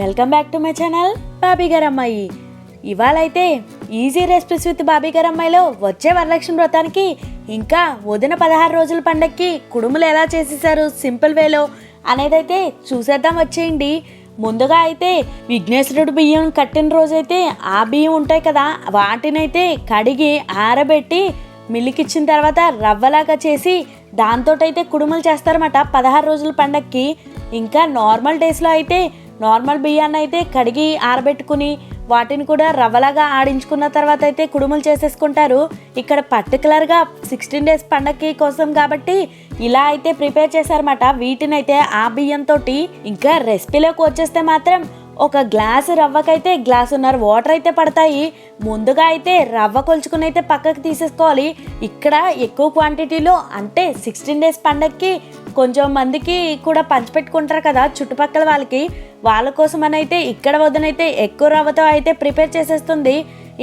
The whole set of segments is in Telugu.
Welcome back to my channel Bobby గారు అమ్మాయి ఇవాళ అయితే easy recipes with Bobby garu అమ్మాయిలో వచ్చే వరలక్ష్మి వ్రతానికి ఇంకా వదిన పదహారు రోజుల పండక్కి కుడుములు ఎలా చేసేసారు సింపుల్ వేలో అనేదైతే చూసేద్దాం వచ్చేయండి. ముందుగా అయితే విఘ్నేశ్వరుడు బియ్యం కట్టిన రోజైతే ఆ బియ్యం ఉంటాయి కదా వాటినైతే కడిగి ఆరబెట్టి మిల్లికిచ్చిన తర్వాత రవ్వలాగా చేసి దాంతో అయితే కుడుములు చేస్తారన్నమాట పదహారు రోజుల పండక్కి. ఇంకా నార్మల్ డేస్లో అయితే నార్మల్ బియ్యాన్ని అయితే కడిగి ఆరబెట్టుకుని వాటిని కూడా రవ్వలాగా ఆడించుకున్న తర్వాత అయితే కుడుములు చేసేసుకుంటారు. ఇక్కడ పర్టికులర్గా సిక్స్టీన్ డేస్ పండగకి కోసం కాబట్టి ఇలా అయితే ప్రిపేర్ చేశారన్నమాట. వీటిని అయితే ఆ బియ్యంతో ఇంకా రెసిపీలోకి వచ్చేస్తే మాత్రం ఒక గ్లాసు రవ్వకైతే గ్లాసున్నర వాటర్ అయితే పడతాయి. ముందుగా అయితే రవ్వ కొలుచుకుని అయితే పక్కకి తీసేసుకోవాలి. ఇక్కడ ఎక్కువ క్వాంటిటీలో అంటే సిక్స్టీన్ డేస్ పండగకి కొంచెం మందికి కూడా పంచిపెట్టుకుంటారు కదా చుట్టుపక్కల వాళ్ళకి. వాళ్ళ కోసం అని అయితే ఇక్కడ వద్దనైతే ఎక్కువ రవ్వతో అయితే ప్రిపేర్ చేసేస్తుంది.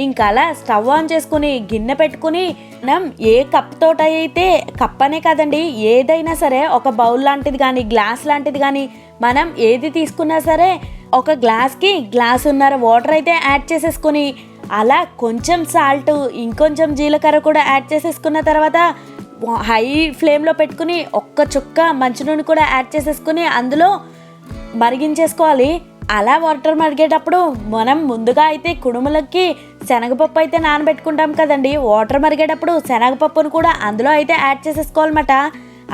ఇంకా అలా స్టవ్ ఆన్ చేసుకుని గిన్నె పెట్టుకుని మనం ఏ కప్ తోట అయితే కప్ అనే కాదండి ఏదైనా సరే ఒక బౌల్ లాంటిది కానీ గ్లాస్ లాంటిది కానీ మనం ఏది తీసుకున్నా సరే ఒక గ్లాస్కి గ్లాస్ ఉన్నర వాటర్ అయితే యాడ్ చేసేసుకుని అలా కొంచెం సాల్ట్ ఇంకొంచెం జీలకర్ర కూడా యాడ్ చేసేసుకున్న తర్వాత హై ఫ్లేమ్లో పెట్టుకుని ఒక్క చుక్క మంచి నూనె కూడా యాడ్ చేసేసుకుని అందులో మరిగించేసుకోవాలి. అలా వాటర్ మరిగేటప్పుడు మనం ముందుగా అయితే కుడుములకి శనగపప్పు అయితే నానబెట్టుకుంటాం కదండి. వాటర్ మరిగేటప్పుడు శనగపప్పును కూడా అందులో అయితే యాడ్ చేసేసుకోవాలన్నమాట.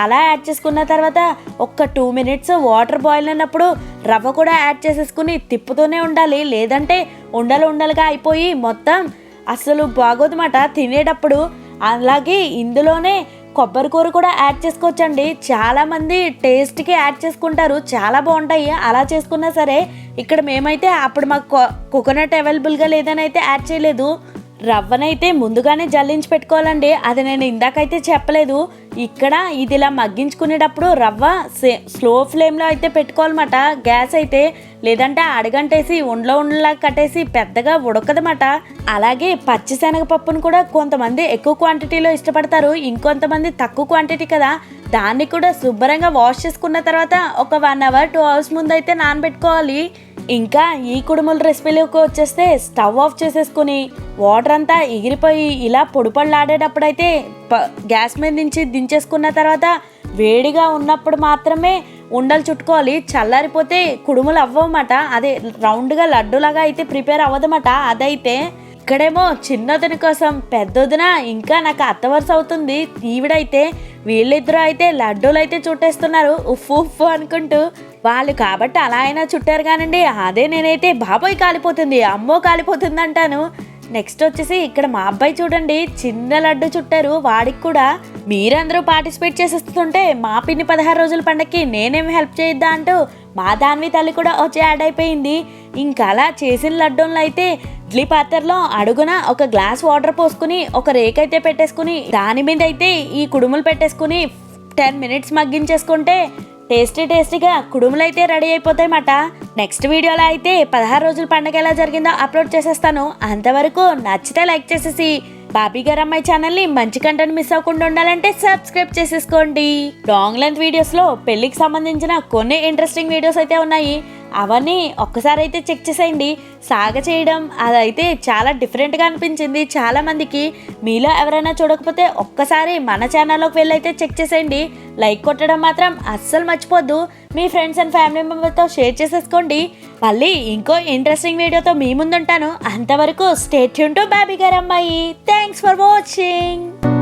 అలా యాడ్ చేసుకున్న తర్వాత ఒక్క టూ మినిట్స్ వాటర్ బాయిల్ అయినప్పుడు రవ్వ కూడా యాడ్ చేసేసుకుని తిప్పుతూనే ఉండాలి. లేదంటే ఉండలు ఉండలుగా అయిపోయి మొత్తం అసలు బాగోదన్నమాట. తినేటప్పుడు అలాగే ఇందులోనే కొబ్బరి కూర కూడా యాడ్ చేసుకోవచ్చండి. చాలామంది టేస్ట్కి యాడ్ చేసుకుంటారు. చాలా బాగుంటాయి. అలా చేసుకున్నా సరే ఇక్కడ మేమైతే అప్పుడు మాకు కోకోనట్ అవైలబుల్గా లేదని అయితే యాడ్ చేయలేదు. రవ్వనైతే ముందుగానే జల్లించి పెట్టుకోవాలండి. అది నేను ఇందాకైతే చెప్పలేదు. ఇక్కడ ఇది ఇలా మగ్గించుకునేటప్పుడు రవ్వ స్లో ఫ్లేమ్లో అయితే పెట్టుకోవాలన్నమాట. గ్యాస్ అయితే లేదంటే అడగంటేసి ఉండలో ఉండలా కట్టేసి పెద్దగా ఉడకదన్నమాట. అలాగే పచ్చిశనగపప్పును కూడా కొంతమంది ఎక్కువ క్వాంటిటీలో ఇష్టపడతారు. ఇంకొంతమంది తక్కువ క్వాంటిటీ కదా. దాన్ని కూడా శుభ్రంగా వాష్ చేసుకున్న తర్వాత ఒక వన్ అవర్ టూ అవర్స్ ముందు అయితే నానబెట్టుకోవాలి. ఇంకా ఈ కుడుముల రెసిపీలోకి వచ్చేస్తే స్టవ్ ఆఫ్ చేసేసుకుని వాటర్ అంతా ఎగిరిపోయి ఇలా పొడిపళ్ళాడేటప్పుడైతే అయితే గ్యాస్ మీద నుంచి దించేసుకున్న తర్వాత వేడిగా ఉన్నప్పుడు మాత్రమే ఉండలు చుట్టుకోవాలి. చల్లారిపోతే కుడుములు అవ్వమాట అదే రౌండ్గా లడ్డులాగా అయితే ప్రిపేర్ అవ్వదన్నమాట. అదైతే ఇక్కడేమో చిన్నదిన కోసం పెద్దదిన ఇంకా నాకు అత్తవరుస అవుతుంది. ఈవిడైతే వీళ్ళిద్దరూ అయితే లడ్డూలు అయితే చుట్టేస్తున్నారు. ఉఫ్ ఉఫ్ అనుకుంటూ వాళ్ళు కాబట్టి అలా అయినా చుట్టారు కానండి. అదే నేనైతే బాబోయ్ కాలిపోతుంది అమ్మో కాలిపోతుంది అంటాను నెక్స్ట్ వచ్చేసి ఇక్కడ మా అబ్బాయి చూడండి చిన్న లడ్డు చుట్టారు. వాడికి కూడా మీరందరూ పార్టిసిపేట్ చేసేస్తుంటే మా పిన్ని పదహారు రోజుల పండక్కి నేనేమి హెల్ప్ చేయొద్దా అంటూ మా దాన్వి తల్లి కూడా వచ్చి యాడ్ అయిపోయింది. ఇంకా అలా చేసిన లడ్డూలు అయితే ఇడ్లీ పాత్రలో అడుగున ఒక గ్లాస్ వాటర్ పోసుకుని ఒక రేక్ అయితే పెట్టేసుకుని దాని మీద అయితే ఈ కుడుములు పెట్టేసుకుని టెన్ మినిట్స్ మగ్గించేసుకుంటే టేస్టీ టేస్టీగా కుడుములు అయితే రెడీ అయిపోతాయి నెక్స్ట్ వీడియోలో అయితే పదహారు రోజుల పండుగ ఎలా జరిగిందో అప్లోడ్ చేసేస్తాను. అంతవరకు నచ్చితే లైక్ చేసేసి బాబీ గారు అమ్మాయి ఛానల్ని మంచి కంటెంట్ మిస్ అవ్వకుండా ఉండాలంటే సబ్స్క్రైబ్ చేసేసుకోండి. లాంగ్ లెంత్ వీడియోస్లో పెళ్ళికి సంబంధించిన కొన్ని ఇంట్రెస్టింగ్ వీడియోస్ అయితే ఉన్నాయి. అవన్నీ ఒక్కసారి అయితే చెక్ చేసేయండి. సాగ చేయడం అదైతే చాలా డిఫరెంట్గా అనిపించింది. చాలామందికి మీలో ఎవరైనా చూడకపోతే ఒక్కసారి మన ఛానల్లోకి వెళ్ళి అయితే చెక్ చేసేయండి. లైక్ కొట్టడం మాత్రం అస్సలు మర్చిపోద్దు. మీ ఫ్రెండ్స్ అండ్ ఫ్యామిలీ మెంబర్తో షేర్ చేసేసుకోండి. మళ్ళీ ఇంకో ఇంట్రెస్టింగ్ వీడియోతో మీ ముందుంటాను. అంతవరకు స్టేట్ టు బాబీ గారు అమ్మాయి థ్యాంక్స్ ఫర్ వాచింగ్